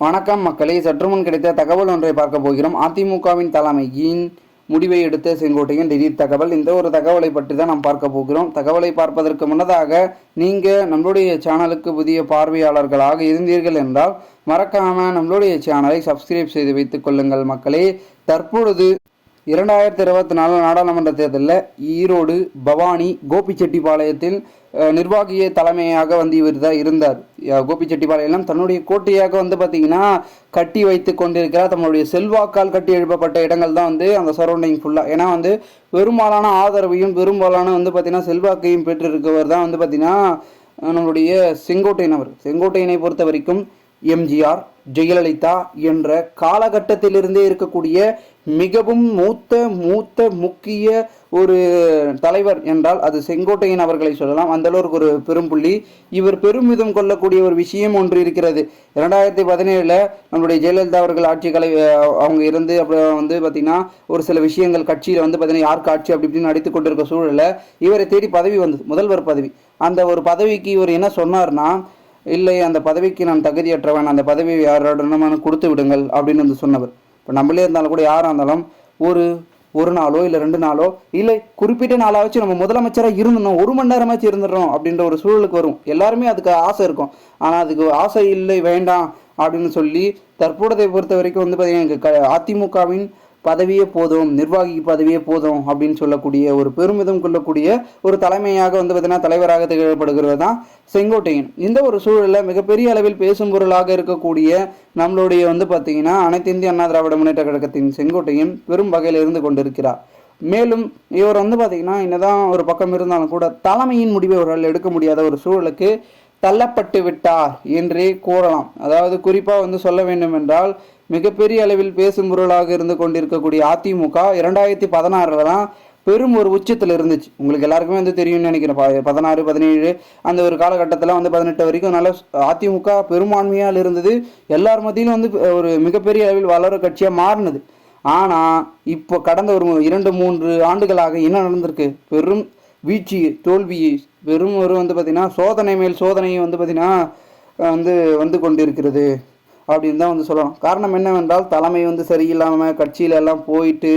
வணக்கம் மக்களே. சற்று முன் கிடைத்த தகவல் ஒன்றை பார்க்க போகிறோம். அதிமுகவின் தலைமையின் முடிவை எடுத்த செங்கோட்டையின் திடீர் தகவல். இந்த ஒரு தகவலை பற்றி தான் நாம் பார்க்க போகிறோம். தகவலை பார்ப்பதற்கு முன்னதாக நீங்கள் நம்மளுடைய சேனலுக்கு புதிய பார்வையாளர்களாக இருந்தீர்கள் என்றால் மறக்காமல் நம்மளுடைய சேனலை சப்ஸ்கிரைப் செய்து வைத்துக் கொள்ளுங்கள் மக்களே. தற்பொழுது இரண்டாயிரத்தி இருபத்தி நாலு நாடாளுமன்ற தேர்தலில் ஈரோடு பவானி கோபிச்செட்டிப்பாளையத்தில் நிர்வாகிய தலைமையாக வந்து இவர் தான் இருந்தார். கோபிச்செட்டிப்பாளையம் தன்னுடைய கோட்டையாக வந்து பார்த்தீங்கன்னா கட்டி வைத்து கொண்டிருக்கிறார். தன்னுடைய செல்வாக்கால் கட்டி எழுப்பப்பட்ட இடங்கள் தான் வந்து அந்த சரௌண்டிங் ஃபுல்லாக ஏன்னா வந்து பெரும்பாலான ஆதரவையும் பெரும்பாலான வந்து பார்த்தீங்கன்னா செல்வாக்கையும் பெற்றிருக்கவர் தான் வந்து பார்த்தீங்கன்னா நம்மளுடைய செங்கோட்டையன் அவர். செங்கோட்டையனை பொறுத்த வரைக்கும் எம்ஜிஆர். ஜெயலலிதா என்ற காலகட்டத்திலிருந்தே இருக்கக்கூடிய மிகவும் மூத்த மூத்த முக்கிய ஒரு தலைவர் என்றால் அது செங்கோட்டையன் அவர்களை சொல்லலாம். அந்த அளவுக்கு ஒரு பெரும்புள்ளி. இவர் பெருமிதம் கொள்ளக்கூடிய ஒரு விஷயம் ஒன்று இருக்கிறது. இரண்டாயிரத்தி பதினேழில் நம்மளுடைய ஜெயலலிதா அவர்கள் ஆட்சி கலை அவங்க இருந்து அப்புறம் வந்து பார்த்திங்கன்னா ஒரு சில விஷயங்கள் கட்சியில் வந்து பார்த்தீங்கன்னா யாருக்கு ஆட்சி அப்படி இப்படின்னு நடித்து கொண்டிருக்க சூழலில் இவரை தேடி பதவி வந்தது முதல்வர் பதவி. அந்த ஒரு பதவிக்கு இவர் என்ன சொன்னார்னா இல்லை அந்த பதவிக்கு நான் தகுதியற்றவன் அந்த பதவியை யாரோடனும் கொடுத்து விடுங்கள் அப்படின்னு வந்து சொன்னவர். இப்போ நம்மளே இருந்தாலும் கூட யாராக இருந்தாலும் ஒரு ஒரு நாளோ இல்லை ரெண்டு நாளோ இல்லை குறிப்பிட்ட நாளாச்சும் நம்ம முதலமைச்சராக இருந்தணும் ஒரு மணி நேரமாச்சும் இருந்துடுறோம் அப்படின்ற ஒரு சூழலுக்கு வரும். எல்லாருமே அதுக்கு ஆசை இருக்கும். ஆனால் அதுக்கு ஆசை இல்லை வேண்டாம் அப்படின்னு சொல்லி தற்போதைய பொறுத்த வரைக்கும் வந்து பார்த்தீங்கன்னா க- அதிமுகவின் பதவியே போதும் நிர்வாகி பதவியே போதும் அப்படின்னு சொல்லக்கூடிய ஒரு பெருமிதம் கொள்ளக்கூடிய ஒரு தலைமையாக வந்து பார்த்தீங்கன்னா தலைவராக திகழப்படுகிறது தான் செங்கோட்டையன். இந்த ஒரு சூழலில் மிகப்பெரிய அளவில் பேசும் பொருளாக இருக்கக்கூடிய நம்மளுடைய வந்து பார்த்தீங்கன்னா அனைத்து இந்திய அண்ணா திராவிட முன்னேற்ற கழகத்தின் செங்கோட்டையன் பெரும் வகையில் இருந்து கொண்டிருக்கிறார். மேலும் இவர் வந்து பார்த்தீங்கன்னா என்னதான் ஒரு பக்கம் இருந்தாலும் கூட தலைமையின் முடிவை அவர்கள் எடுக்க முடியாத ஒரு சூழலுக்கு தள்ளப்பட்டு விட்டார் என்றே கூறலாம். அதாவது குறிப்பாக வந்து சொல்ல வேண்டும் என்றால் மிகப்பெரிய அளவில் பேசும் பொருளாக இருந்து கொண்டிருக்கக்கூடிய அதிமுக இரண்டாயிரத்தி பதினாறில் தான் பெரும் ஒரு உச்சத்தில் இருந்துச்சு. உங்களுக்கு எல்லாருக்குமே வந்து தெரியும்னு நினைக்கிறேன். ப- பதினாறு பதினேழு அந்த ஒரு காலகட்டத்தில் வந்து பதினெட்டு வரைக்கும் நல்ல அதிமுக பெரும்பான்மையால் இருந்தது. எல்லார் மத்தியிலும் வந்து ஒரு மிகப்பெரிய அளவில் வளர கட்சியாக மாறினது. ஆனால் இப்போ கடந்த ஒரு இரண்டு மூன்று ஆண்டுகளாக என்ன நடந்திருக்கு? பெரும் வீழ்ச்சி தோல்வியை வெறும் ஒரு வந்து பார்த்திங்கன்னா சோதனை மேல் சோதனையை வந்து பார்த்திங்கன்னா வந்து வந்து கொண்டிருக்கிறது அப்படின்னு தான் வந்து சொல்லலாம். காரணம் என்னவென்றால் தலைமை வந்து சரியில்லாமல் கட்சியில எல்லாம் போயிட்டு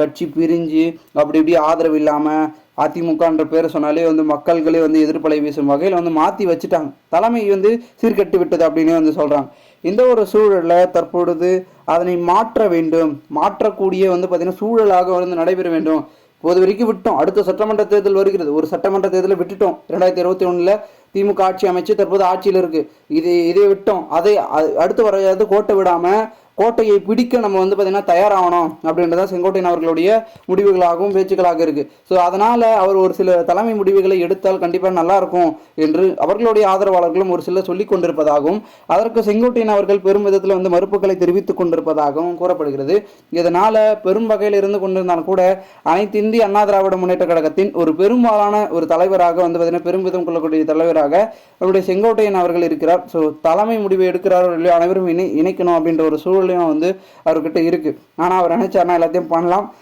கட்சி பிரிஞ்சு அப்படி இப்படி ஆதரவு இல்லாமல் அதிமுகன்ற பேரை சொன்னாலே வந்து மக்கள்களே வந்து எதிர்ப்பலை வீசும் வகையில் வந்து மாற்றி வச்சுட்டாங்க. தலைமை வந்து சீர்கட்டு விட்டது அப்படின்னு வந்து சொல்கிறாங்க இந்த ஒரு சூழலில் தற்பொழுது அதனை மாற்ற வேண்டும். மாற்றக்கூடிய வந்து பார்த்திங்கன்னா சூழலாக வந்து நடைபெற வேண்டும். இப்போது வரைக்கும் விட்டோம். அடுத்த சட்டமன்ற தேர்தல் வருகிறது. ஒரு சட்டமன்ற தேர்தலை விட்டுட்டோம். இரண்டாயிரத்தி இருபத்தி ஒன்றில் திமுக ஆட்சி அமைச்சு தற்போது ஆட்சியில் இருக்குது இது இதை விட்டோம். அதை அடுத்து வரையாவது கோட்டை விடாமல் கோட்டையை பிடிக்க நம்ம வந்து பார்த்தீங்கன்னா தயாராகணும் அப்படின்றதான் செங்கோட்டையன் அவர்களுடைய முடிவுகளாகவும் பேச்சுக்களாக இருக்கு. ஸோ அதனால அவர் ஒரு சில தலைமை முடிவுகளை எடுத்தால் கண்டிப்பாக நல்லா இருக்கும் என்று அவர்களுடைய ஆதரவாளர்களும் ஒரு சிலர் சொல்லிக் கொண்டிருப்பதாகவும் அதற்கு செங்கோட்டையன் அவர்கள் பெரும் விதத்தில் வந்து மறுப்புகளை தெரிவித்துக் கொண்டிருப்பதாகவும் கூறப்படுகிறது. இதனால பெரும் வகையில் இருந்து கொண்டிருந்தாலும் கூட அனைத்து இந்திய அண்ணா திராவிட முன்னேற்ற கழகத்தின் ஒரு பெரும்பாலான ஒரு தலைவராக வந்து பார்த்தீங்கன்னா பெருமிதம் கொள்ளக்கூடிய தலைவராக அவருடைய செங்கோட்டையன் அவர்கள் இருக்கிறார். ஸோ தலைமை முடிவை எடுக்கிறாரோ அனைவரும் இணை இணைக்கணும் அப்படின்ற ஒரு சூழலையும் வந்து அவர்கிட்ட இருக்கு. ஆனால் அவர் நினைச்சாருன்னா எல்லாத்தையும் பண்ணலாம்.